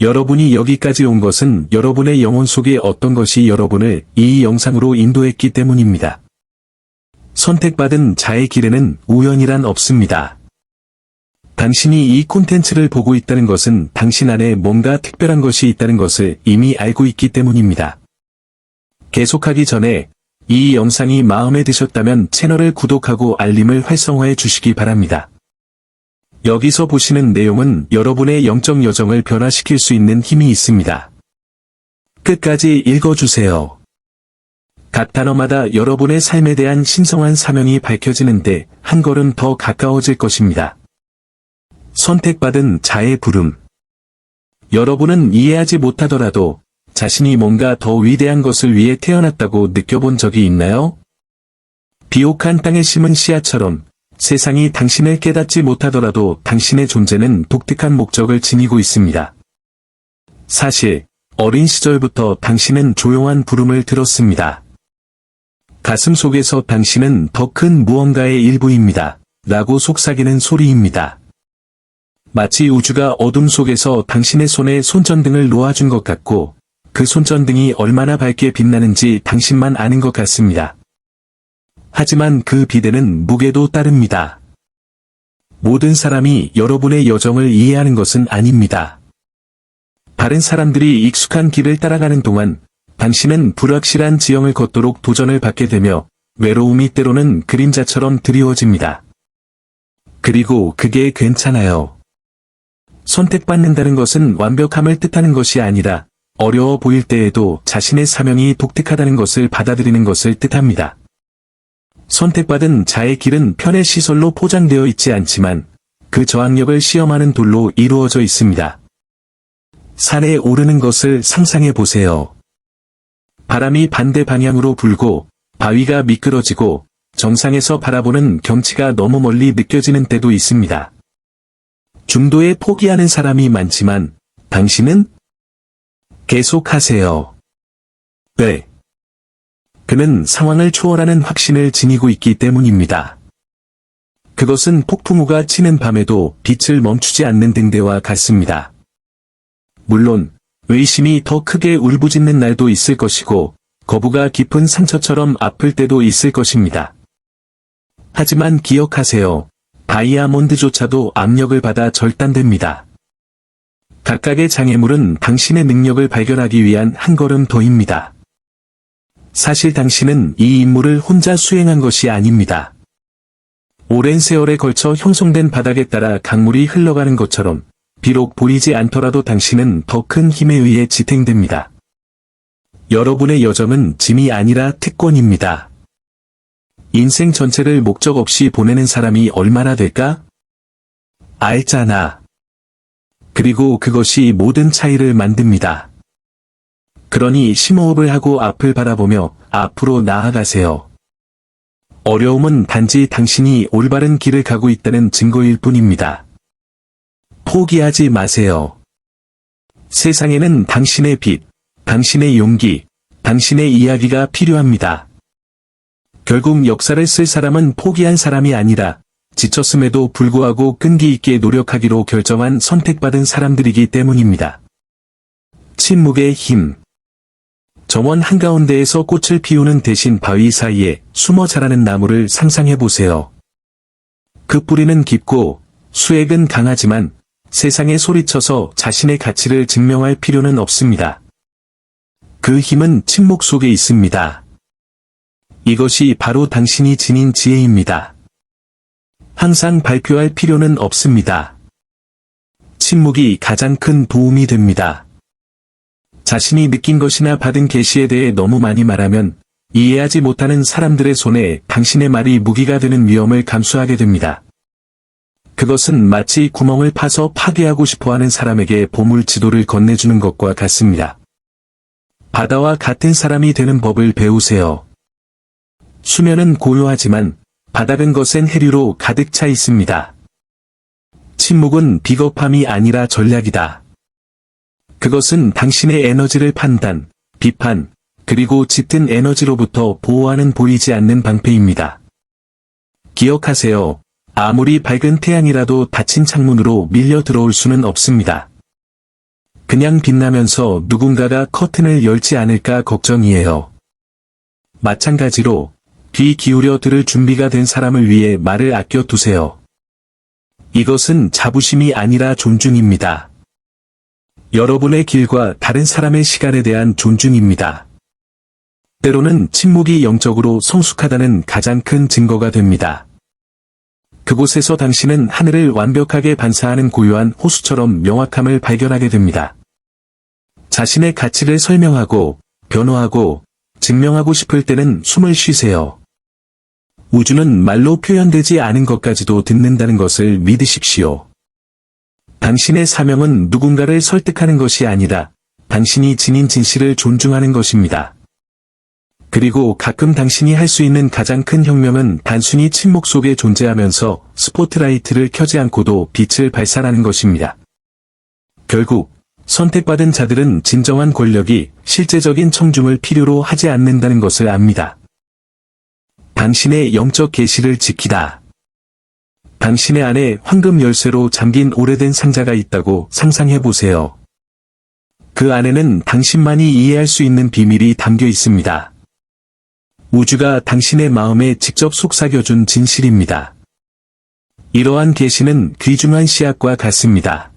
여러분이 여기까지 온 것은 여러분의 영혼 속에 어떤 것이 여러분을 이 영상으로 인도했기 때문입니다. 선택받은 자의 길에는 우연이란 없습니다. 당신이 이 콘텐츠를 보고 있다는 것은 당신 안에 뭔가 특별한 것이 있다는 것을 이미 알고 있기 때문입니다. 계속하기 전에 이 영상이 마음에 드셨다면 채널을 구독하고 알림을 활성화해 주시기 바랍니다. 여기서 보시는 내용은 여러분의 영적 여정을 변화시킬 수 있는 힘이 있습니다. 끝까지 읽어주세요. 각 단어마다 여러분의 삶에 대한 신성한 사명이 밝혀지는데 한 걸음 더 가까워질 것입니다. 선택받은 자의 부름. 여러분은 이해하지 못하더라도 자신이 뭔가 더 위대한 것을 위해 태어났다고 느껴본 적이 있나요? 비옥한 땅에 심은 씨앗처럼 세상이 당신을 깨닫지 못하더라도 당신의 존재는 독특한 목적을 지니고 있습니다. 사실, 어린 시절부터 당신은 조용한 부름을 들었습니다. 가슴 속에서 당신은 더 큰 무언가의 일부입니다. 라고 속삭이는 소리입니다. 마치 우주가 어둠 속에서 당신의 손에 손전등을 놓아준 것 같고, 그 손전등이 얼마나 밝게 빛나는지 당신만 아는 것 같습니다. 하지만 그 비대는 무게도 따릅니다. 모든 사람이 여러분의 여정을 이해하는 것은 아닙니다. 다른 사람들이 익숙한 길을 따라가는 동안 당신은 불확실한 지형을 걷도록 도전을 받게 되며 외로움이 때로는 그림자처럼 드리워집니다. 그리고 그게 괜찮아요. 선택받는다는 것은 완벽함을 뜻하는 것이 아니라 어려워 보일 때에도 자신의 사명이 독특하다는 것을 받아들이는 것을 뜻합니다. 선택받은 자의 길은 편의 시설로 포장되어 있지 않지만 그 저항력을 시험하는 돌로 이루어져 있습니다. 산에 오르는 것을 상상해 보세요. 바람이 반대 방향으로 불고 바위가 미끄러지고 정상에서 바라보는 경치가 너무 멀리 느껴지는 때도 있습니다. 중도에 포기하는 사람이 많지만 당신은 계속하세요. 네. 그는 상황을 초월하는 확신을 지니고 있기 때문입니다. 그것은 폭풍우가 치는 밤에도 빛을 멈추지 않는 등대와 같습니다. 물론, 의심이 더 크게 울부짖는 날도 있을 것이고, 거부가 깊은 상처처럼 아플 때도 있을 것입니다. 하지만 기억하세요. 다이아몬드조차도 압력을 받아 절단됩니다. 각각의 장애물은 당신의 능력을 발견하기 위한 한 걸음 더입니다. 사실 당신은 이 임무를 혼자 수행한 것이 아닙니다. 오랜 세월에 걸쳐 형성된 바닥에 따라 강물이 흘러가는 것처럼 비록 보이지 않더라도 당신은 더 큰 힘에 의해 지탱됩니다. 여러분의 여정은 짐이 아니라 특권입니다. 인생 전체를 목적 없이 보내는 사람이 얼마나 될까? 알잖아. 그리고 그것이 모든 차이를 만듭니다. 그러니 심호흡을 하고 앞을 바라보며 앞으로 나아가세요. 어려움은 단지 당신이 올바른 길을 가고 있다는 증거일 뿐입니다. 포기하지 마세요. 세상에는 당신의 빛, 당신의 용기, 당신의 이야기가 필요합니다. 결국 역사를 쓸 사람은 포기한 사람이 아니라 지쳤음에도 불구하고 끈기 있게 노력하기로 결정한 선택받은 사람들이기 때문입니다. 침묵의 힘 정원 한가운데에서 꽃을 피우는 대신 바위 사이에 숨어 자라는 나무를 상상해 보세요. 그 뿌리는 깊고 수액은 강하지만 세상에 소리쳐서 자신의 가치를 증명할 필요는 없습니다. 그 힘은 침묵 속에 있습니다. 이것이 바로 당신이 지닌 지혜입니다. 항상 발표할 필요는 없습니다. 침묵이 가장 큰 도움이 됩니다. 자신이 느낀 것이나 받은 계시에 대해 너무 많이 말하면 이해하지 못하는 사람들의 손에 당신의 말이 무기가 되는 위험을 감수하게 됩니다. 그것은 마치 구멍을 파서 파괴하고 싶어하는 사람에게 보물 지도를 건네주는 것과 같습니다. 바다와 같은 사람이 되는 법을 배우세요. 수면은 고요하지만 바닥은 것엔 해류로 가득 차 있습니다. 침묵은 비겁함이 아니라 전략이다. 그것은 당신의 에너지를 판단, 비판, 그리고 짙은 에너지로부터 보호하는 보이지 않는 방패입니다. 기억하세요. 아무리 밝은 태양이라도 닫힌 창문으로 밀려 들어올 수는 없습니다. 그냥 빛나면서 누군가가 커튼을 열지 않을까 걱정이에요. 마찬가지로 귀 기울여 들을 준비가 된 사람을 위해 말을 아껴 두세요. 이것은 자부심이 아니라 존중입니다. 여러분의 길과 다른 사람의 시간에 대한 존중입니다. 때로는 침묵이 영적으로 성숙하다는 가장 큰 증거가 됩니다. 그곳에서 당신은 하늘을 완벽하게 반사하는 고요한 호수처럼 명확함을 발견하게 됩니다. 자신의 가치를 설명하고, 변호하고, 증명하고 싶을 때는 숨을 쉬세요. 우주는 말로 표현되지 않은 것까지도 듣는다는 것을 믿으십시오. 당신의 사명은 누군가를 설득하는 것이 아니라 당신이 지닌 진실을 존중하는 것입니다. 그리고 가끔 당신이 할 수 있는 가장 큰 혁명은 단순히 침묵 속에 존재하면서 스포트라이트를 켜지 않고도 빛을 발산하는 것입니다. 결국 선택받은 자들은 진정한 권력이 실제적인 청중을 필요로 하지 않는다는 것을 압니다. 당신의 영적 계시를 지키다. 당신의 안에 황금 열쇠로 잠긴 오래된 상자가 있다고 상상해 보세요. 그 안에는 당신만이 이해할 수 있는 비밀이 담겨 있습니다. 우주가 당신의 마음에 직접 속삭여준 진실입니다. 이러한 계시는 귀중한 씨앗과 같습니다.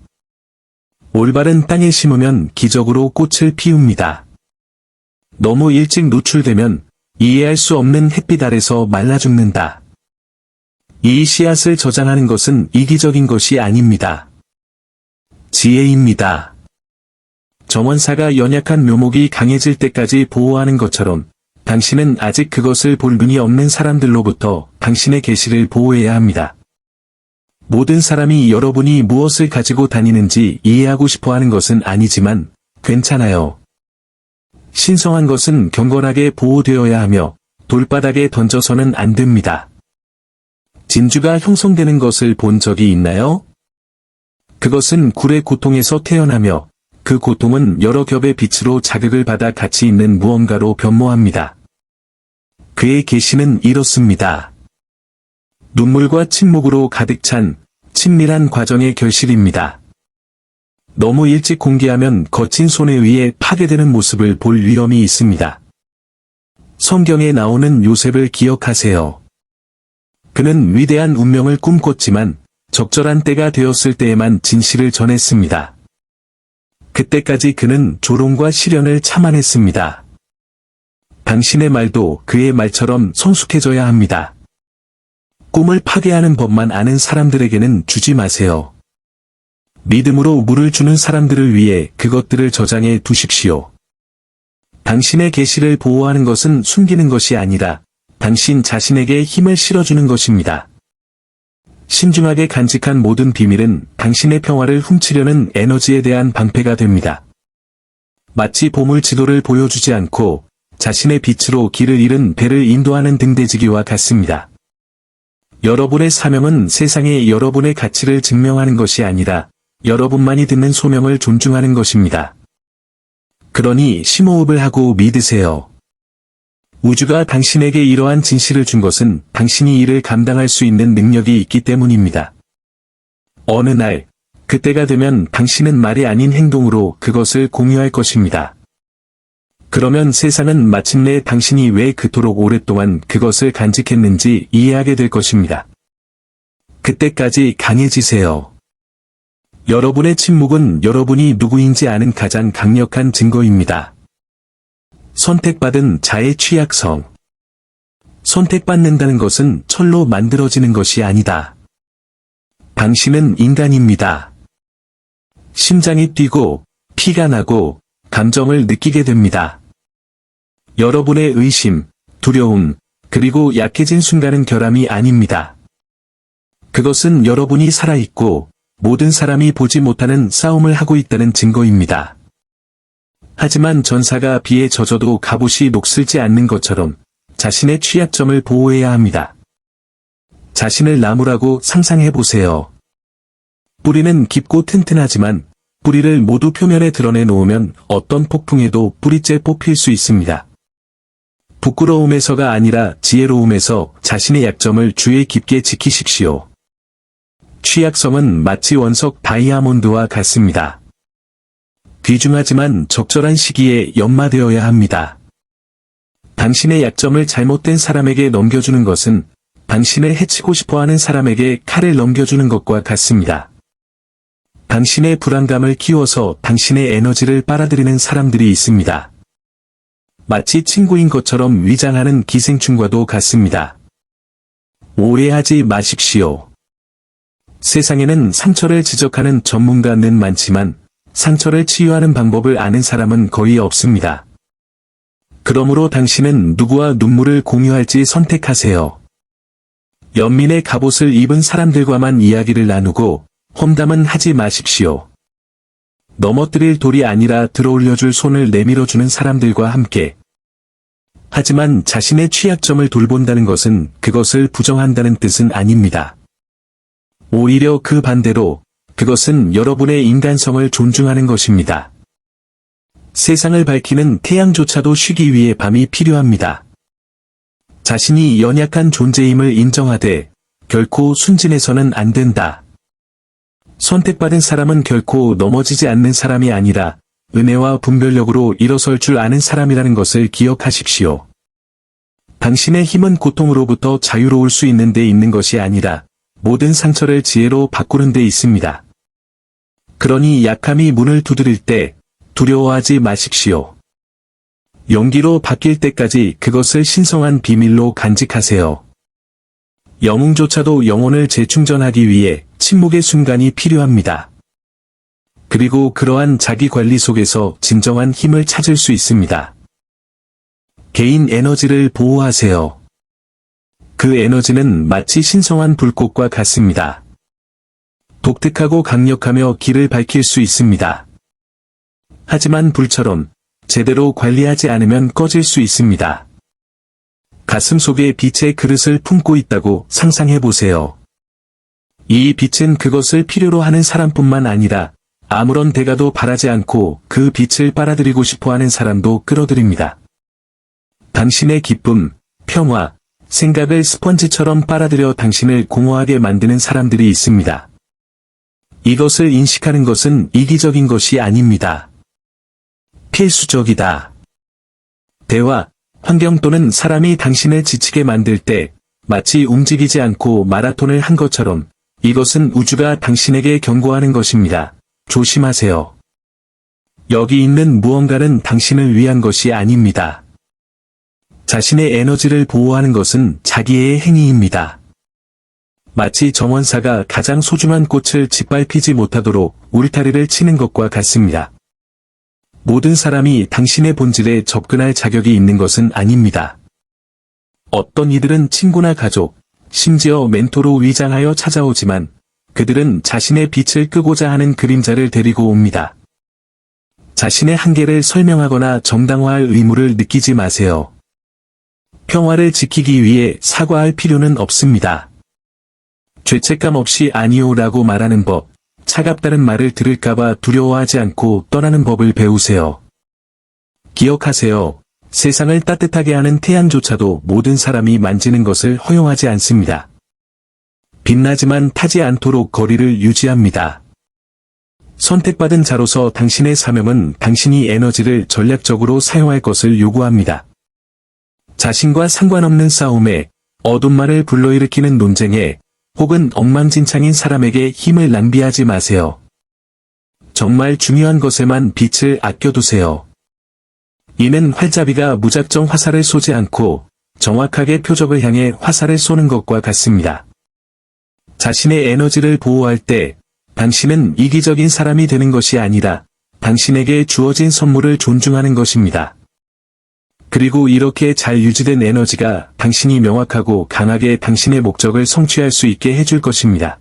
올바른 땅에 심으면 기적으로 꽃을 피웁니다. 너무 일찍 노출되면 이해할 수 없는 햇빛 아래서 말라 죽는다. 이 씨앗을 저장하는 것은 이기적인 것이 아닙니다. 지혜입니다. 정원사가 연약한 묘목이 강해질 때까지 보호하는 것처럼 당신은 아직 그것을 볼 눈이 없는 사람들로부터 당신의 계시를 보호해야 합니다. 모든 사람이 여러분이 무엇을 가지고 다니는지 이해하고 싶어 하는 것은 아니지만 괜찮아요. 신성한 것은 경건하게 보호되어야 하며 돌바닥에 던져서는 안 됩니다. 진주가 형성되는 것을 본 적이 있나요? 그것은 굴의 고통에서 태어나며 그 고통은 여러 겹의 빛으로 자극을 받아 가치 있는 무언가로 변모합니다. 그의 계시는 이렇습니다. 눈물과 침묵으로 가득 찬 친밀한 과정의 결실입니다. 너무 일찍 공개하면 거친 손에 의해 파괴되는 모습을 볼 위험이 있습니다. 성경에 나오는 요셉을 기억하세요. 그는 위대한 운명을 꿈꿨지만 적절한 때가 되었을 때에만 진실을 전했습니다. 그때까지 그는 조롱과 시련을 참아냈습니다. 당신의 말도 그의 말처럼 성숙해져야 합니다. 꿈을 파괴하는 법만 아는 사람들에게는 주지 마세요. 믿음으로 물을 주는 사람들을 위해 그것들을 저장해 두십시오. 당신의 계시를 보호하는 것은 숨기는 것이 아니라 당신 자신에게 힘을 실어주는 것입니다. 신중하게 간직한 모든 비밀은 당신의 평화를 훔치려는 에너지에 대한 방패가 됩니다. 마치 보물 지도를 보여주지 않고 자신의 빛으로 길을 잃은 배를 인도하는 등대지기와 같습니다. 여러분의 사명은 세상에 여러분의 가치를 증명하는 것이 아니라 여러분만이 듣는 소명을 존중하는 것입니다. 그러니 심호흡을 하고 믿으세요. 우주가 당신에게 이러한 진실을 준 것은 당신이 이를 감당할 수 있는 능력이 있기 때문입니다. 어느 날, 그때가 되면 당신은 말이 아닌 행동으로 그것을 공유할 것입니다. 그러면 세상은 마침내 당신이 왜 그토록 오랫동안 그것을 간직했는지 이해하게 될 것입니다. 그때까지 강해지세요. 여러분의 침묵은 여러분이 누구인지 아는 가장 강력한 증거입니다. 선택받은 자의 취약성. 선택받는다는 것은 철로 만들어지는 것이 아니다. 당신은 인간입니다. 심장이 뛰고, 피가 나고, 감정을 느끼게 됩니다. 여러분의 의심, 두려움, 그리고 약해진 순간은 결함이 아닙니다. 그것은 여러분이 살아있고, 모든 사람이 보지 못하는 싸움을 하고 있다는 증거입니다. 하지만 전사가 비에 젖어도 갑옷이 녹슬지 않는 것처럼 자신의 취약점을 보호해야 합니다. 자신을 나무라고 상상해 보세요. 뿌리는 깊고 튼튼하지만 뿌리를 모두 표면에 드러내 놓으면 어떤 폭풍에도 뿌리째 뽑힐 수 있습니다. 부끄러움에서가 아니라 지혜로움에서 자신의 약점을 주의 깊게 지키십시오. 취약성은 마치 원석 다이아몬드와 같습니다. 귀중하지만 적절한 시기에 연마되어야 합니다. 당신의 약점을 잘못된 사람에게 넘겨주는 것은 당신을 해치고 싶어하는 사람에게 칼을 넘겨주는 것과 같습니다. 당신의 불안감을 키워서 당신의 에너지를 빨아들이는 사람들이 있습니다. 마치 친구인 것처럼 위장하는 기생충과도 같습니다. 오해하지 마십시오. 세상에는 상처를 지적하는 전문가는 많지만 상처를 치유하는 방법을 아는 사람은 거의 없습니다. 그러므로 당신은 누구와 눈물을 공유할지 선택하세요. 연민의 갑옷을 입은 사람들과만 이야기를 나누고 험담은 하지 마십시오. 넘어뜨릴 돌이 아니라 들어올려줄 손을 내밀어주는 사람들과 함께. 하지만 자신의 취약점을 돌본다는 것은 그것을 부정한다는 뜻은 아닙니다. 오히려 그 반대로 그것은 여러분의 인간성을 존중하는 것입니다. 세상을 밝히는 태양조차도 쉬기 위해 밤이 필요합니다. 자신이 연약한 존재임을 인정하되 결코 순진해서는 안 된다. 선택받은 사람은 결코 넘어지지 않는 사람이 아니라 은혜와 분별력으로 일어설 줄 아는 사람이라는 것을 기억하십시오. 당신의 힘은 고통으로부터 자유로울 수 있는 데 있는 것이 아니라 모든 상처를 지혜로 바꾸는 데 있습니다. 그러니 약함이 문을 두드릴 때 두려워하지 마십시오. 용기로 바뀔 때까지 그것을 신성한 비밀로 간직하세요. 영웅조차도 영혼을 재충전하기 위해 침묵의 순간이 필요합니다. 그리고 그러한 자기 관리 속에서 진정한 힘을 찾을 수 있습니다. 개인 에너지를 보호하세요. 그 에너지는 마치 신성한 불꽃과 같습니다. 독특하고 강력하며 길을 밝힐 수 있습니다. 하지만 불처럼 제대로 관리하지 않으면 꺼질 수 있습니다. 가슴 속에 빛의 그릇을 품고 있다고 상상해 보세요. 이 빛은 그것을 필요로 하는 사람뿐만 아니라 아무런 대가도 바라지 않고 그 빛을 빨아들이고 싶어 하는 사람도 끌어들입니다. 당신의 기쁨, 평화, 생각을 스펀지처럼 빨아들여 당신을 공허하게 만드는 사람들이 있습니다. 이것을 인식하는 것은 이기적인 것이 아닙니다. 필수적이다. 대화, 환경 또는 사람이 당신을 지치게 만들 때 마치 움직이지 않고 마라톤을 한 것처럼 이것은 우주가 당신에게 경고하는 것입니다. 조심하세요. 여기 있는 무언가는 당신을 위한 것이 아닙니다. 자신의 에너지를 보호하는 것은 자기의 행위입니다. 마치 정원사가 가장 소중한 꽃을 짓밟히지 못하도록 울타리를 치는 것과 같습니다. 모든 사람이 당신의 본질에 접근할 자격이 있는 것은 아닙니다. 어떤 이들은 친구나 가족, 심지어 멘토로 위장하여 찾아오지만 그들은 자신의 빛을 끄고자 하는 그림자를 데리고 옵니다. 자신의 한계를 설명하거나 정당화할 의무를 느끼지 마세요. 평화를 지키기 위해 사과할 필요는 없습니다. 죄책감 없이 아니오라고 말하는 법, 차갑다는 말을 들을까봐 두려워하지 않고 떠나는 법을 배우세요. 기억하세요. 세상을 따뜻하게 하는 태양조차도 모든 사람이 만지는 것을 허용하지 않습니다. 빛나지만 타지 않도록 거리를 유지합니다. 선택받은 자로서 당신의 사명은 당신이 에너지를 전략적으로 사용할 것을 요구합니다. 자신과 상관없는 싸움에 어둠말을 불러일으키는 논쟁에 혹은 엉망진창인 사람에게 힘을 낭비하지 마세요. 정말 중요한 것에만 빛을 아껴두세요. 이는 활자비가 무작정 화살을 쏘지 않고 정확하게 표적을 향해 화살을 쏘는 것과 같습니다. 자신의 에너지를 보호할 때 당신은 이기적인 사람이 되는 것이 아니라 당신에게 주어진 선물을 존중하는 것입니다. 그리고 이렇게 잘 유지된 에너지가 당신이 명확하고 강하게 당신의 목적을 성취할 수 있게 해줄 것입니다.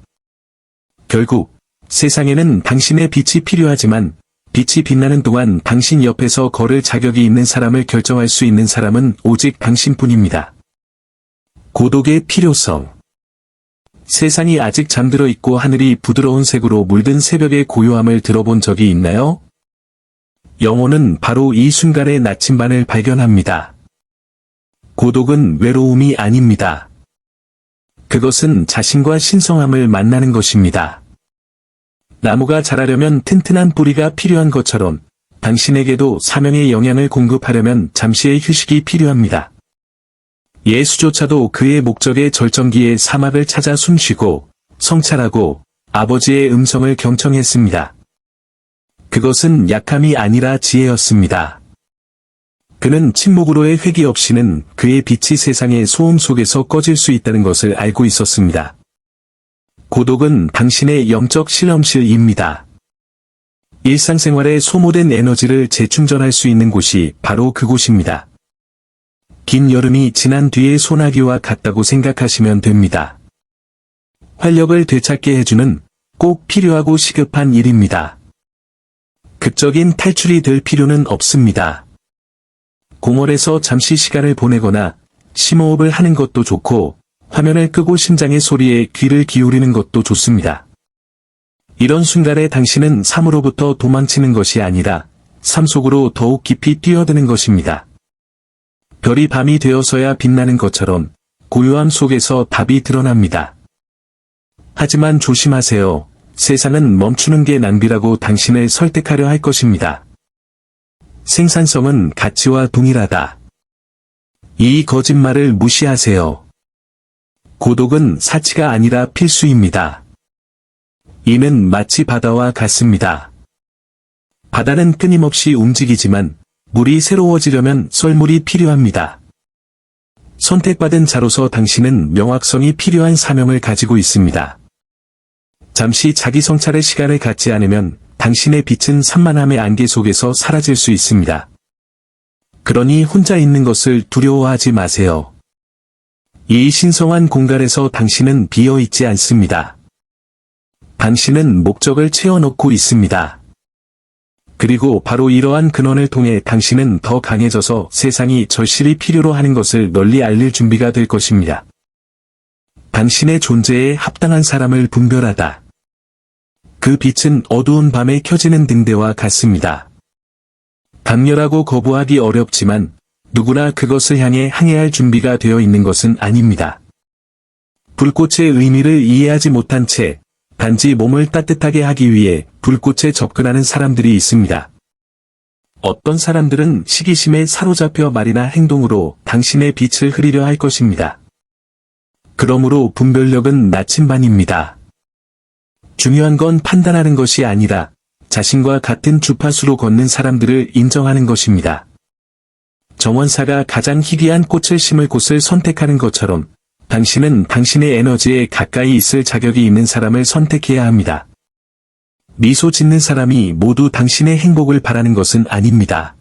결국 세상에는 당신의 빛이 필요하지만 빛이 빛나는 동안 당신 옆에서 걸을 자격이 있는 사람을 결정할 수 있는 사람은 오직 당신뿐입니다. 고독의 필요성 세상이 아직 잠들어 있고 하늘이 부드러운 색으로 물든 새벽의 고요함을 들어본 적이 있나요? 영혼은 바로 이 순간의 나침반을 발견합니다. 고독은 외로움이 아닙니다. 그것은 자신과 신성함을 만나는 것입니다. 나무가 자라려면 튼튼한 뿌리가 필요한 것처럼 당신에게도 사명의 영향을 공급하려면 잠시의 휴식이 필요합니다. 예수조차도 그의 목적의 절정기에 사막을 찾아 숨쉬고 성찰하고 아버지의 음성을 경청했습니다. 그것은 약함이 아니라 지혜였습니다. 그는 침묵으로의 회기 없이는 그의 빛이 세상의 소음 속에서 꺼질 수 있다는 것을 알고 있었습니다. 고독은 당신의 영적 실험실입니다. 일상생활에 소모된 에너지를 재충전할 수 있는 곳이 바로 그곳입니다. 긴 여름이 지난 뒤의 소나기와 같다고 생각하시면 됩니다. 활력을 되찾게 해주는 꼭 필요하고 시급한 일입니다. 극적인 탈출이 될 필요는 없습니다. 공원에서 잠시 시간을 보내거나 심호흡을 하는 것도 좋고 화면을 끄고 심장의 소리에 귀를 기울이는 것도 좋습니다. 이런 순간에 당신은 삶으로부터 도망치는 것이 아니라 삶 속으로 더욱 깊이 뛰어드는 것입니다. 별이 밤이 되어서야 빛나는 것처럼 고요함 속에서 답이 드러납니다. 하지만 조심하세요. 세상은 멈추는 게 낭비라고 당신을 설득하려 할 것입니다. 생산성은 가치와 동일하다. 이 거짓말을 무시하세요. 고독은 사치가 아니라 필수입니다. 이는 마치 바다와 같습니다. 바다는 끊임없이 움직이지만 물이 새로워지려면 썰물이 필요합니다. 선택받은 자로서 당신은 명확성이 필요한 사명을 가지고 있습니다. 잠시 자기 성찰의 시간을 갖지 않으면 당신의 빛은 산만함의 안개 속에서 사라질 수 있습니다. 그러니 혼자 있는 것을 두려워하지 마세요. 이 신성한 공간에서 당신은 비어 있지 않습니다. 당신은 목적을 채워넣고 있습니다. 그리고 바로 이러한 근원을 통해 당신은 더 강해져서 세상이 절실히 필요로 하는 것을 널리 알릴 준비가 될 것입니다. 당신의 존재에 합당한 사람을 분별하다. 그 빛은 어두운 밤에 켜지는 등대와 같습니다. 강렬하고 거부하기 어렵지만 누구나 그것을 향해 항해할 준비가 되어 있는 것은 아닙니다. 불꽃의 의미를 이해하지 못한 채 단지 몸을 따뜻하게 하기 위해 불꽃에 접근하는 사람들이 있습니다. 어떤 사람들은 시기심에 사로잡혀 말이나 행동으로 당신의 빛을 흐리려 할 것입니다. 그러므로 분별력은 나침반입니다. 중요한 건 판단하는 것이 아니라 자신과 같은 주파수로 걷는 사람들을 인정하는 것입니다. 정원사가 가장 희귀한 꽃을 심을 곳을 선택하는 것처럼 당신은 당신의 에너지에 가까이 있을 자격이 있는 사람을 선택해야 합니다. 미소 짓는 사람이 모두 당신의 행복을 바라는 것은 아닙니다.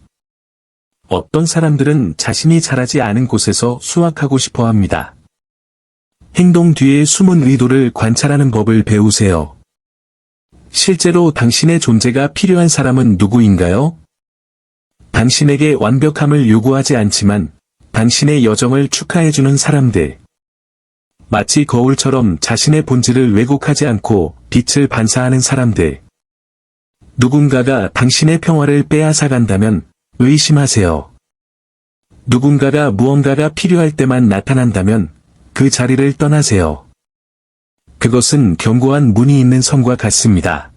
어떤 사람들은 자신이 자라지 않은 곳에서 수확하고 싶어 합니다. 행동 뒤에 숨은 의도를 관찰하는 법을 배우세요. 실제로 당신의 존재가 필요한 사람은 누구인가요? 당신에게 완벽함을 요구하지 않지만 당신의 여정을 축하해주는 사람들. 마치 거울처럼 자신의 본질을 왜곡하지 않고 빛을 반사하는 사람들. 누군가가 당신의 평화를 빼앗아간다면 의심하세요. 누군가가 무언가가 필요할 때만 나타난다면 그 자리를 떠나세요. 그것은 견고한 문이 있는 성과 같습니다.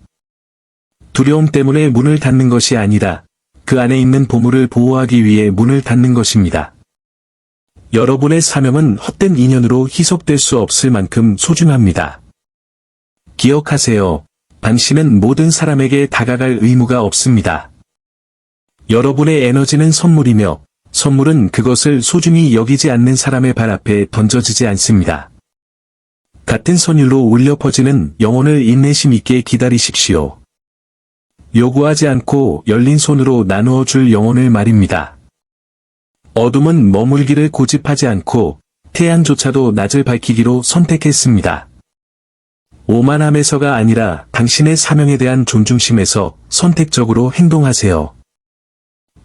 두려움 때문에 문을 닫는 것이 아니라 그 안에 있는 보물을 보호하기 위해 문을 닫는 것입니다. 여러분의 사명은 헛된 인연으로 희석될 수 없을 만큼 소중합니다. 기억하세요. 당신은 모든 사람에게 다가갈 의무가 없습니다. 여러분의 에너지는 선물이며 선물은 그것을 소중히 여기지 않는 사람의 발 앞에 던져지지 않습니다. 같은 선율로 울려 퍼지는 영혼을 인내심 있게 기다리십시오. 요구하지 않고 열린 손으로 나누어 줄 영혼을 말입니다. 어둠은 머물기를 고집하지 않고 태양조차도 낮을 밝히기로 선택했습니다. 오만함에서가 아니라 당신의 사명에 대한 존중심에서 선택적으로 행동하세요.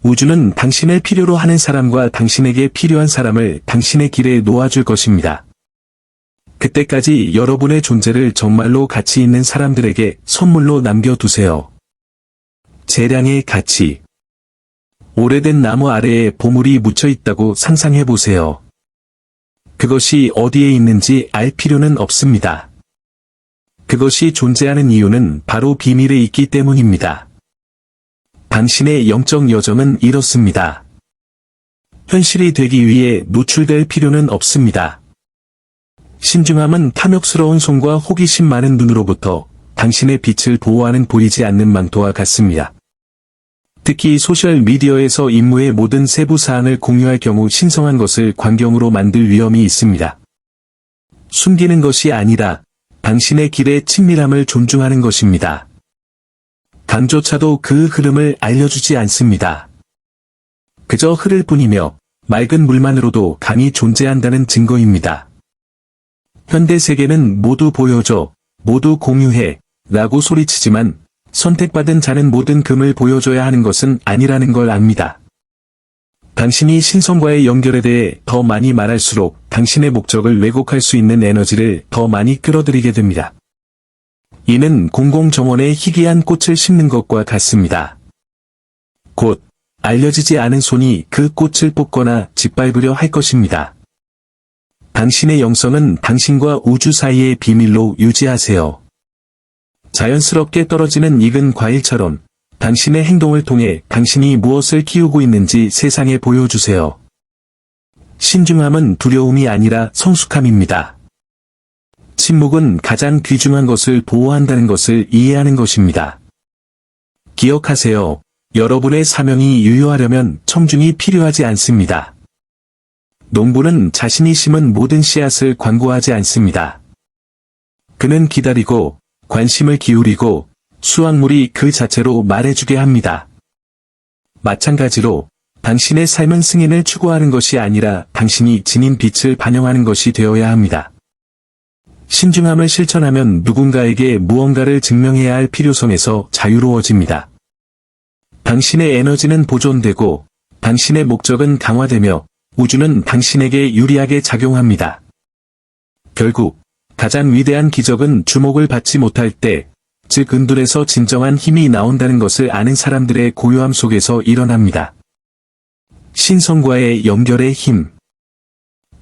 우주는 당신을 필요로 하는 사람과 당신에게 필요한 사람을 당신의 길에 놓아줄 것입니다. 그때까지 여러분의 존재를 정말로 가치 있는 사람들에게 선물로 남겨두세요. 재량의 가치 오래된 나무 아래에 보물이 묻혀 있다고 상상해 보세요. 그것이 어디에 있는지 알 필요는 없습니다. 그것이 존재하는 이유는 바로 비밀에 있기 때문입니다. 당신의 영적 여정은 이렇습니다. 현실이 되기 위해 노출될 필요는 없습니다. 신중함은 탐욕스러운 손과 호기심 많은 눈으로부터 당신의 빛을 보호하는 보이지 않는 망토와 같습니다. 특히 소셜미디어에서 임무의 모든 세부 사항을 공유할 경우 신성한 것을 광경으로 만들 위험이 있습니다. 숨기는 것이 아니라 당신의 길의 친밀함을 존중하는 것입니다. 강조차도 그 흐름을 알려주지 않습니다. 그저 흐를 뿐이며 맑은 물만으로도 감이 존재한다는 증거입니다. 현대 세계는 모두 보여줘, 모두 공유해, 라고 소리치지만 선택받은 자는 모든 금을 보여줘야 하는 것은 아니라는 걸 압니다. 당신이 신성과의 연결에 대해 더 많이 말할수록 당신의 목적을 왜곡할 수 있는 에너지를 더 많이 끌어들이게 됩니다. 이는 공공정원에 희귀한 꽃을 심는 것과 같습니다. 곧 알려지지 않은 손이 그 꽃을 뽑거나 짓밟으려 할 것입니다. 당신의 영성은 당신과 우주 사이의 비밀로 유지하세요. 자연스럽게 떨어지는 익은 과일처럼 당신의 행동을 통해 당신이 무엇을 키우고 있는지 세상에 보여주세요. 신중함은 두려움이 아니라 성숙함입니다. 침묵은 가장 귀중한 것을 보호한다는 것을 이해하는 것입니다. 기억하세요. 여러분의 사명이 유효하려면 청중이 필요하지 않습니다. 농부는 자신이 심은 모든 씨앗을 광고하지 않습니다. 그는 기다리고 관심을 기울이고 수확물이 그 자체로 말해주게 합니다. 마찬가지로 당신의 삶은 승인을 추구하는 것이 아니라 당신이 지닌 빛을 반영하는 것이 되어야 합니다. 신중함을 실천하면 누군가에게 무언가를 증명해야 할 필요성에서 자유로워집니다. 당신의 에너지는 보존되고 당신의 목적은 강화되며 우주는 당신에게 유리하게 작용합니다. 결국 가장 위대한 기적은 주목을 받지 못할 때, 즉 은둔에서 진정한 힘이 나온다는 것을 아는 사람들의 고요함 속에서 일어납니다. 신성과의 연결의 힘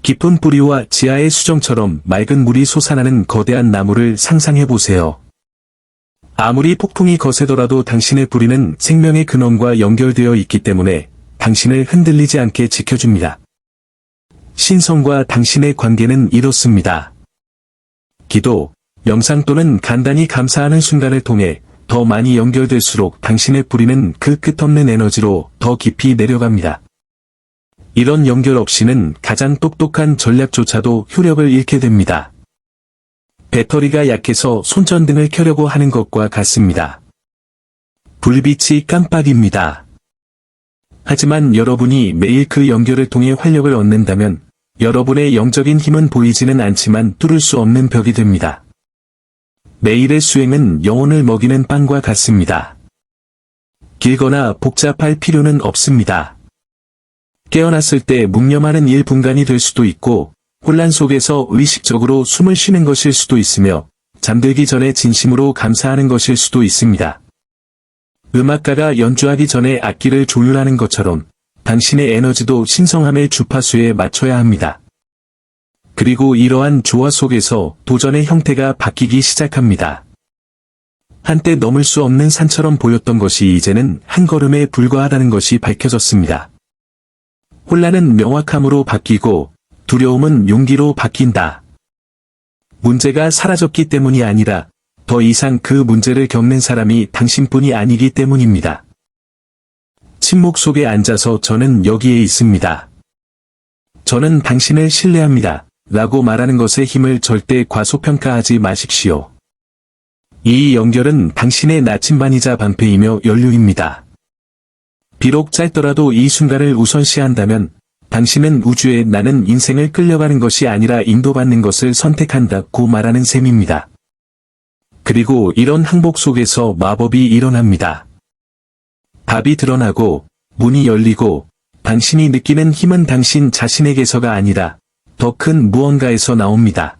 깊은 뿌리와 지하의 수정처럼 맑은 물이 솟아나는 거대한 나무를 상상해 보세요. 아무리 폭풍이 거세더라도 당신의 뿌리는 생명의 근원과 연결되어 있기 때문에 당신을 흔들리지 않게 지켜줍니다. 신성과 당신의 관계는 이렇습니다. 기도, 명상 또는 간단히 감사하는 순간을 통해 더 많이 연결될수록 당신의 뿌리는 그 끝없는 에너지로 더 깊이 내려갑니다. 이런 연결 없이는 가장 똑똑한 전략조차도 효력을 잃게 됩니다. 배터리가 약해서 손전등을 켜려고 하는 것과 같습니다. 불빛이 깜빡입니다. 하지만 여러분이 매일 그 연결을 통해 활력을 얻는다면 여러분의 영적인 힘은 보이지는 않지만 뚫을 수 없는 벽이 됩니다. 매일의 수행은 영혼을 먹이는 빵과 같습니다. 길거나 복잡할 필요는 없습니다. 깨어났을 때 묵념하는 1분간이 될 수도 있고 혼란 속에서 의식적으로 숨을 쉬는 것일 수도 있으며 잠들기 전에 진심으로 감사하는 것일 수도 있습니다. 음악가가 연주하기 전에 악기를 조율하는 것처럼 당신의 에너지도 신성함의 주파수에 맞춰야 합니다. 그리고 이러한 조화 속에서 도전의 형태가 바뀌기 시작합니다. 한때 넘을 수 없는 산처럼 보였던 것이 이제는 한 걸음에 불과하다는 것이 밝혀졌습니다. 혼란은 명확함으로 바뀌고 두려움은 용기로 바뀐다. 문제가 사라졌기 때문이 아니라 더 이상 그 문제를 겪는 사람이 당신뿐이 아니기 때문입니다. 침묵 속에 앉아서 저는 여기에 있습니다. 저는 당신을 신뢰합니다. 라고 말하는 것의 힘을 절대 과소평가하지 마십시오. 이 연결은 당신의 나침반이자 방패이며 연료입니다. 비록 짧더라도 이 순간을 우선시한다면 당신은 우주에 나는 인생을 끌려가는 것이 아니라 인도받는 것을 선택한다고 말하는 셈입니다. 그리고 이런 항복 속에서 마법이 일어납니다. 답이 드러나고 문이 열리고 당신이 느끼는 힘은 당신 자신에게서가 아니라 더큰 무언가에서 나옵니다.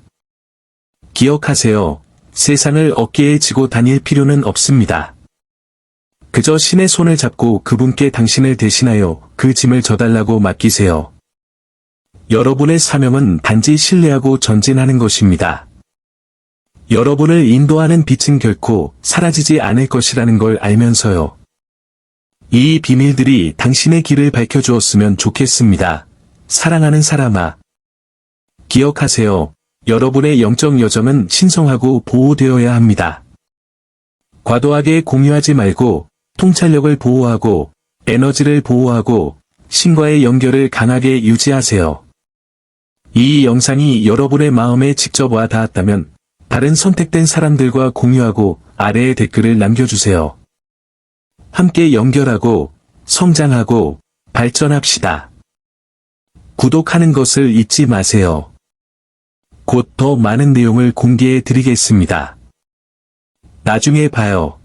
기억하세요. 세상을 어깨에 지고 다닐 필요는 없습니다. 그저 신의 손을 잡고 그분께 당신을 대신하여 그 짐을 져달라고 맡기세요. 여러분의 사명은 단지 신뢰하고 전진하는 것입니다. 여러분을 인도하는 빛은 결코 사라지지 않을 것이라는 걸 알면서요. 이 비밀들이 당신의 길을 밝혀주었으면 좋겠습니다. 사랑하는 사람아. 기억하세요. 여러분의 영적 여정은 신성하고 보호되어야 합니다. 과도하게 공유하지 말고 통찰력을 보호하고 에너지를 보호하고 신과의 연결을 강하게 유지하세요. 이 영상이 여러분의 마음에 직접 와 닿았다면 다른 선택된 사람들과 공유하고 아래에 댓글을 남겨주세요. 함께 연결하고 성장하고 발전합시다. 구독하는 것을 잊지 마세요. 곧 더 많은 내용을 공개해 드리겠습니다. 나중에 봐요.